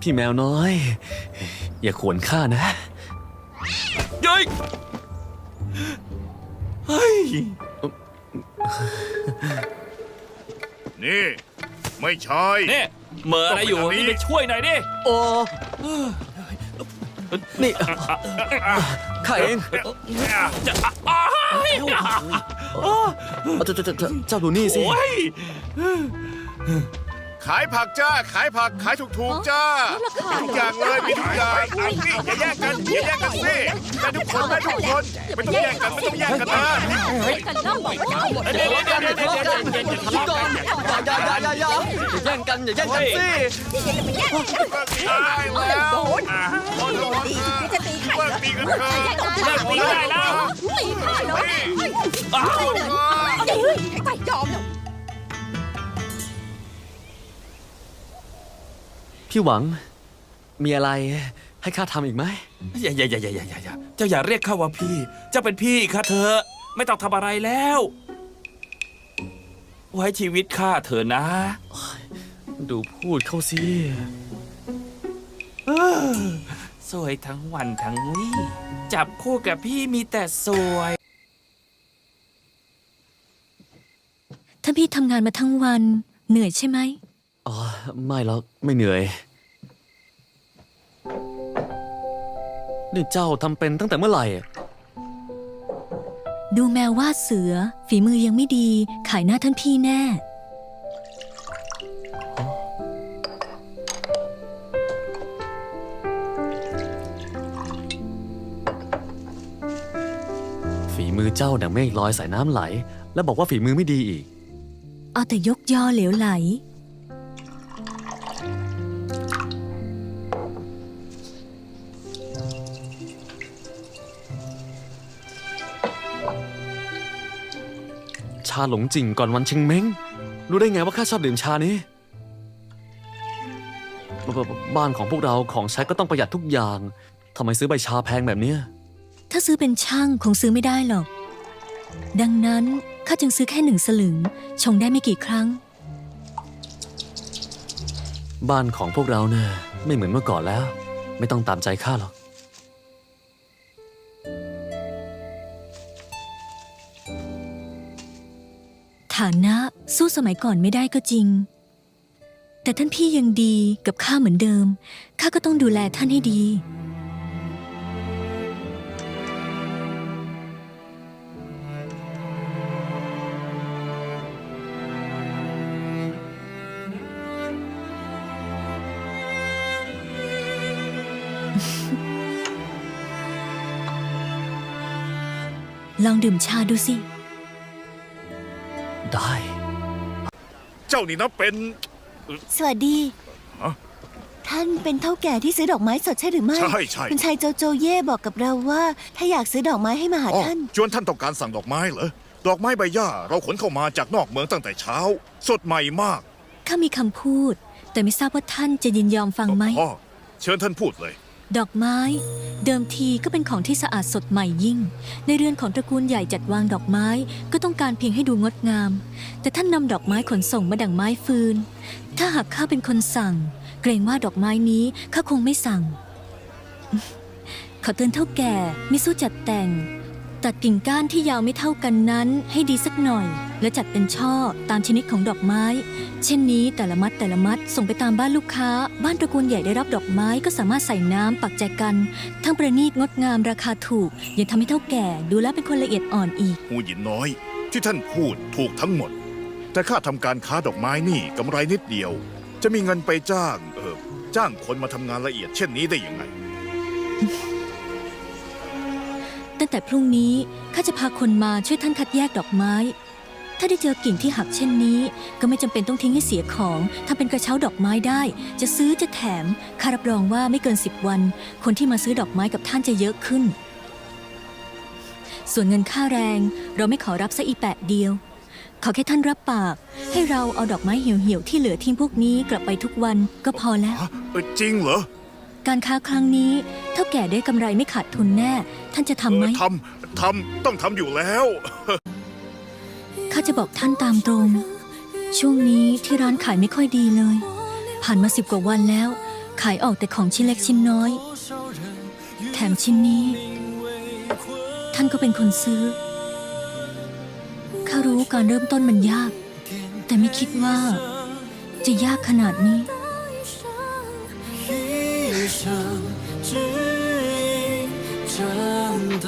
พี่แมวน้อย อย่าขวนข้านะเย้ยเฮ้ย นี่ ไม่ใช่ นี่เหมื่ออะไรอยู่ต้องเป็นอันนี้ นี่ไปช่วยหน่อยดิโอ้นี่ข้าเองจะอ้ายเอาเจ้าเจ้าเจ้าเจ้าดูนี่สิ โอ้ย ขายผักจ้า ขายผักขายถูกๆจ้ามีทุกอย่างเลยมีทุกอย่างเอาสิอย่าแย่งกันอย่าแย่งกันสิได้ทุกคนได้ทุกคนไม่ต้องแย่งกันไม่ต้องแย่งกันนะกันล่ำบอกว่าทั้งหมดเดี๋ยวเดี๋ยวเดี๋ยวเดี๋ยวเดี๋ยวเดี๋ยวเดี๋ยวทะเลาะกันอย่าอย่าอย่าอย่าอย่าอย่าแย่งกันอย่าแย่งกันสิได้แล้วโดนดีจะตีไข่เลิกตีกันเถอะเลิกตีได้แล้วตีข้าเหรออ้าว พี่หวัง มีอะไรให้ข้าทำอีกไหมอย่าอย่าอย่าอย่าอย่าอย่าอย่าเจ้าอย่าเรียกข้าว่าพี่ เจ้าเป็นพี่ข้าเถอะไม่ต้องทำอะไรแล้ว ไว้ชีวิตข้าเถอะนะ ดูพูดเข้าสิเออสวยทั้งวันทั้งวี่จับคู่กับพี่มีแต่สวย ถ้าพี่ทำงานมาทั้งวัน เหนื่อยใช่ไหมอ๋อ ไม่หรอกไม่เหนื่อย นี่เจ้าทำเป็นตั้งแต่เมื่อไหร่อะดูแมวว่าดเสือ ฝีมือยังไม่ดี ขายหน้าท่านพี่แน่ ฝีมือเจ้าดังเมฆลอยสายน้ำไหล แล้วบอกว่าฝีมือไม่ดีอีก เอาแต่ยกยอเหลวไหลาหลงจริงก่อนวันเชงเม้ง รู้ได้ไงว่าข้าชอบดื่มชานี้บบบบ้านของพวกเราของใช้ก็ต้องประหยัดทุกอย่าง ทำไมซื้อใบชาแพงแบบเนี้ย ถ้าซื้อเป็นช่างคงซื้อไม่ได้หรอก ดังนั้นข้าจึงซื้อแค่หนึ่งสลึง ชงได้ไม่กี่ครั้ง บ้านของพวกเราเนี่ยไม่เหมือนเมื่อก่อนแล้ว ไม่ต้องตามใจข้าหรอก ฐานะสู้สมัยก่อนไม่ได้ก็จริง แต่ท่านพี่ยังดีกับข้าเหมือนเดิม ข้าก็ต้องดูแลท่านให้ดี ลองดื่มชาดูสิ เจ้านี่นะเป็น สวัสดี ฮะท่านเป็นเท่าแก่ที่ซื้อดอกไม้สดใช่หรือไม่ใช่ใช่ คุณชายโจโจเย่บอกกับเราว่า ถ้าอยากซื้อดอกไม้ให้มาหาอ๋อท่านชวนท่านต้องการสั่งดอกไม้เหรอ ดอกไม้ใบหญ้าเราขนเข้ามาจากนอกเมืองตั้งแต่เช้า สดใหม่มากข้ามีคำพูด แต่ไม่ทราบว่าท่านจะยินยอมฟังไหมพ่อเชิญท่านพูดเลย ดอกไม้ เดิมทีก็เป็นของที่สะอาดสดใหม่ยิ่ง ในเรือนของตระกูลใหญ่จัดวางดอกไม้ก็ต้องการเพียงให้ดูงดงาม แต่ท่านนำดอกไม้ขนส่งมาดั่งไม้ฟืน ถ้าหากข้าเป็นคนสั่ง เกรงว่าดอกไม้นี้ข้าคงไม่สั่ง ขอเตือนเท่าแก่ไม่สู้จัดแต่ง ตัดกิ่งก้านที่ยาวไม่เท่ากันนั้นให้ดีสักหน่อย แล้วจัดเป็นช่อตามชนิดของดอกไม้ เช่นนี้แต่ละมัดแต่ละมัดส่งไปตามบ้านลูกค้า บ้านตระกูลใหญ่ได้รับดอกไม้ก็สามารถใส่น้ำปักแจกัน ทั้งประณีตงดงามราคาถูก ยังทำให้เท่าแก่ดูแลเป็นคนละเอียดอ่อนอีก หูหยินน้อย ที่ท่านพูดถูกทั้งหมด แต่ข้าทำการค้าดอกไม้นี่กำไรนิดเดียว จะมีเงินไปจ้างเออจ้างคนมาทำงานละเอียดเช่นนี้ได้ยังไง ตั้งแต่พรุ่งนี้ข้าจะพาคนมาช่วยท่านคัดแยกดอกไม้ ถ้าได้เจอกิ่งที่หักเช่นนี้ ก็ไม่จำเป็นต้องทิ้งให้เสียของทำเป็นกระเช้าดอกไม้ได้ จะซื้อจะแถมข้ารับรองว่าไม่เกินสิบวัน คนที่มาซื้อดอกไม้กับท่านจะเยอะขึ้น ส่วนเงินค่าแรงเราไม่ขอรับซะอีแปะเดียว ขอแค่ท่านรับปาก ให้เราเอาดอกไม้เหี่ยวๆที่เหลือทิ้งพวกนี้กลับไปทุกวันก็พอแล้ว เออจริงเหรอ การค้าครั้งนี้เท่าแก่ได้กำไรไม่ขาดทุนแน่ ท่านจะทำไหม เออทำทำต้องทำอยู่แล้ว ข้าจะบอกท่านตามตรง ช่วงนี้ที่ร้านขายไม่ค่อยดีเลย ผ่านมาสิบกว่าวันแล้ว ขายออกแต่ของชิ้นเล็กชิ้นน้อย แถมชิ้นนี้ ท่านก็เป็นคนซื้อ ข้ารู้การเริ่มต้นมันยาก แต่ไม่คิดว่า จะยากขนาดนี้ 一生指引着的。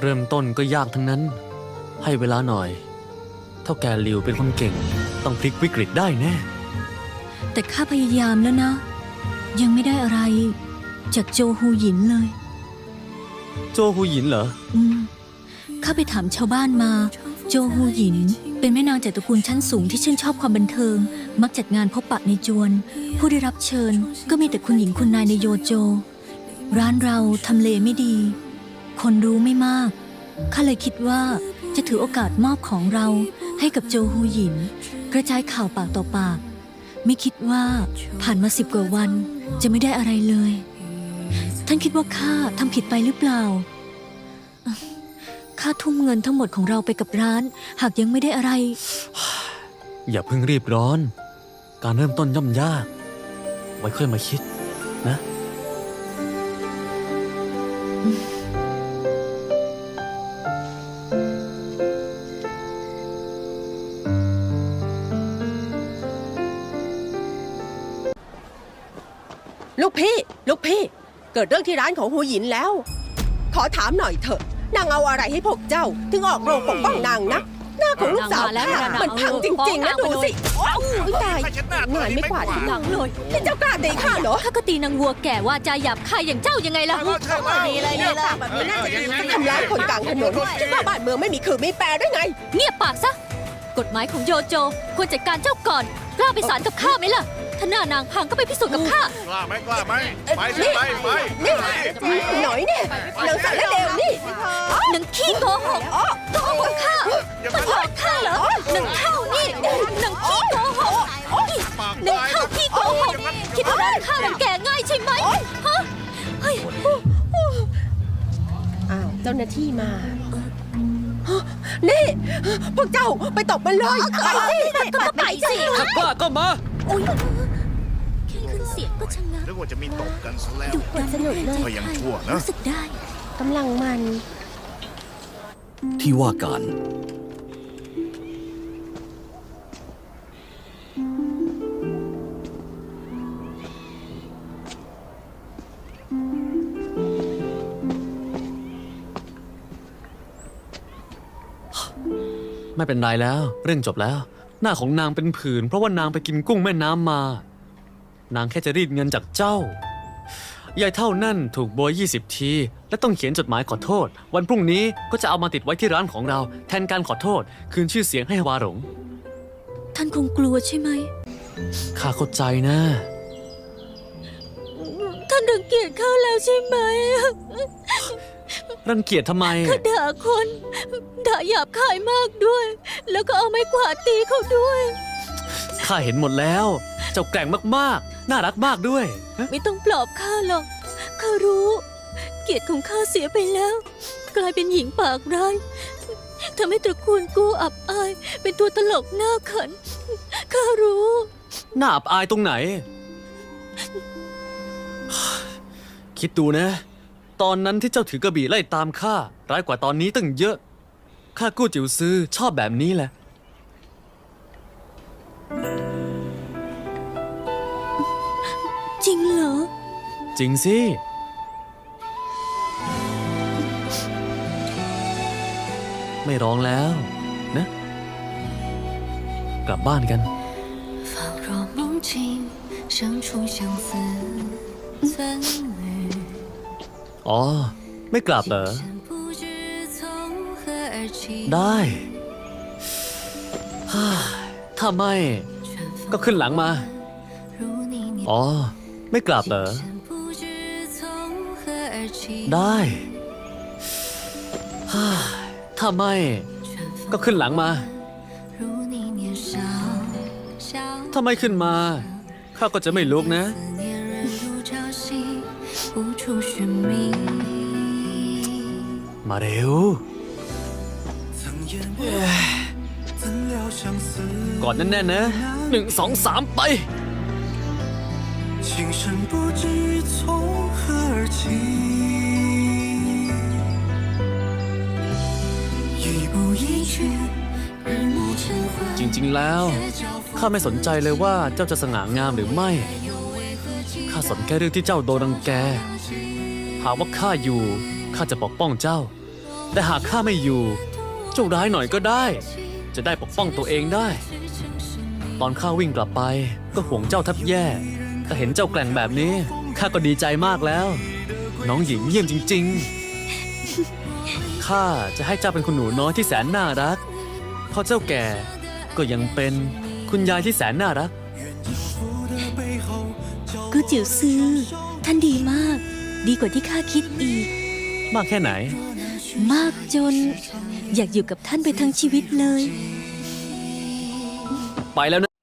เริ่มต้นก็ยากทั้งนั้น ให้เวลาหน่อย เท่าแกลิวเป็นคนเก่ง ต้องพลิกวิกฤตได้แน่ แต่ข้าพยายามแล้วนะ ยังไม่ได้อะไร จากโจฮูหยินเลย โจฮูหยินเหรอ อืมข้าไปถามชาวบ้านมา โจฮูหยิน เป็นแม่นางจตระกูลชั้นสูงที่ชื่นชอบความบันเทิง มักจัดงานพบปะในจวน ผู้ได้รับเชิญก็มีแต่คุณหญิงคุณนายในโยโจ ร้านเราทำเลไม่ดี คนรู้ไม่มากข้าเลยคิดว่าจะถือโอกาสมอบของเราให้กับโจฮูหยิน กระจายข่าวปากต่อปาก ไม่คิดว่าผ่านมาสิบกว่าวันจะไม่ได้อะไรเลย ท่านคิดว่าข้าทำผิดไปหรือเปล่าาทุ่มเงินทั้งหมดของเราไปกับร้าน หากยังไม่ได้อะไร อย่าเพิ่งรีบร้อน การเริ่มต้นย่อมยาก ไว้ค่อยมาคิดนะ ลูกพี่ ลูกพี่ เกิดเรื่องที่ร้านของหูหยินแล้ว ขอถามหน่อยเถอะ นางเอาอะไรให้พวกเจ้า ถึงออกโรงปกป้องนางนะหน้าของลูกสาวนางมาแล้วข้านะมันพังจริงๆนะฟ้ดูองนางสิโอ้ยตายงานไม่กวาดถึงหลังเลยนี่เจ้ากล้าตีข้าเหรอข้าก็ตีนางวัวแก่ว่าจาหยาบคายอย่างเจ้ายังไงล่ะดีเลยดีเลยแบบนี้น่าจะดีจะทำร้ายคนกลางถนนคิดว่าบ้านเมืองไม่มีคือมีแปรด้วยไง เงียบปากซะกฎหมายของโยโจควรจัดการเจ้าก่อนกล้าไปศาลกับข้าไหมล่ะ ถ้าหน้านางพังก็ไปพิสูจน์กับข้า กล้าไหมกล้าไหมไปสิไปไปนี่หน่อยเนี่ยนางสารเลวนี่หนังขี้โกหกโกหกข้าจะหลอกข้าเหรอหนังเข้านี่หนังขี้โกหกหนังเข้าขี้โกหกคิดว่าร้านข้ารังแกง่ายใช่ไหมฮะเฮ้ยอ้าวเจ้าหน้าที่มานี่พวกเจ้าไปตบมันเลยไปสิก็ไปสิถ้ากล้าก็มาโอ๊ยแค่ ขึ้นเสียงก็ชะงักนึกว่าจะมีตบกันซะแล้วดุดันสนุกเลยก็ยังชั่วนะรู้สึกได้กำลังมัน ที่ว่าการ ไม่เป็นไรแล้ว เรื่องจบแล้ว หน้าของนางเป็นผื่นเพราะว่านางไปกินกุ้งแม่น้ำมา นางแค่จะรีดเงินจากเจ้า ยายเท่านั่นถูกโบย20 ที และต้องเขียนจดหมายขอโทษ วันพรุ่งนี้ก็จะเอามาติดไว้ที่ร้านของเรา แทนการขอโทษ คืนชื่อเสียงให้ฮวาหลง ท่านคงกลัวใช่ไหม ข้าเข้าใจนะ ท่านรังเกียจข้าแล้วใช่ไหมรังเกียจทำไม ข้าด่าคนด่าหยาบคายมากด้วย แล้วก็เอาไม้กวาดตีเขาด้วย ข้าเห็นหมดแล้ว เจ้าแกร่งมากๆ น่ารักมากด้วยฮะไม่ต้องปลอบข้าหรอก ข้ารู้ เกียรติของข้าเสียไปแล้ว กลายเป็นหญิงปากร้ายทำให้ตระกูลกู้อับอาย เป็นตัวตลกหน้าขันข้ารู้ น่าอับอายตรงไหน คิดดูนะ ตอนนั้นที่เจ้าถือกระบี่ไล่ตามข้าร้ายกว่าตอนนี้ตั้งเยอะ ข้ากู้จิ๋วซื้อชอบแบบนี้แหละ จริงสิ ไม่ร้องแล้ว นะ กลับบ้านกัน 仿若梦境，生出相思寸缕。 อ๋อ ไม่กลับเหรอ 心不知从何而起， ได้ ฮ่าถ้าไม่ 春风 ก็ขึ้นหลังมา 如你念 อ๋อ ไม่กลับเหรอ 心不知从何 而起， ได้ ฮ่าถ้าไม่ 春风 ก็ขึ้นหลังมา 如你年少，笑 ถ้าไม่ขึ้นมา ข้าก็จะไม่ลุกนะ 思念人如潮汐，无处寻觅。 มาเร็ว 曾言过，怎料相思 ก่อนแน่ๆนะหนึ่งสองสามไป 情深不知从何而起， จริงๆแล้ว ข้าไม่สนใจเลยว่าเจ้าจะสง่างามหรือไม่ ข้าสนแค่เรื่องที่เจ้าโดนรังแก หากว่าข้าอยู่ ข้าจะปกป้องเจ้า แต่หากข้าไม่อยู่ เจ้าร้ายหน่อยก็ได้ จะได้ปกป้องตัวเองได้ ตอนข้าวิ่งกลับไปก็ห่วงเจ้าแทับแย่ แต่เห็นเจ้าแกล่งแบบนี้ ข้าก็ดีใจมากแล้ว น้องหญิงเยี่ยมจริง ๆ ข้าจะให้เจ้าเป็นคุณหนูน้อยที่แสนน่ารักเพราะเจ้าแก่ก็ยังเป็นคุณยายที่แสนน่ารัก กูจิ๋วซื้อ ท่านดีมาก ดีกว่าที่ข้าคิดอีก มากแค่ไหน มากจน อยากอยู่กับท่านไปทั้งชีวิตเลย ไปแล้วนะ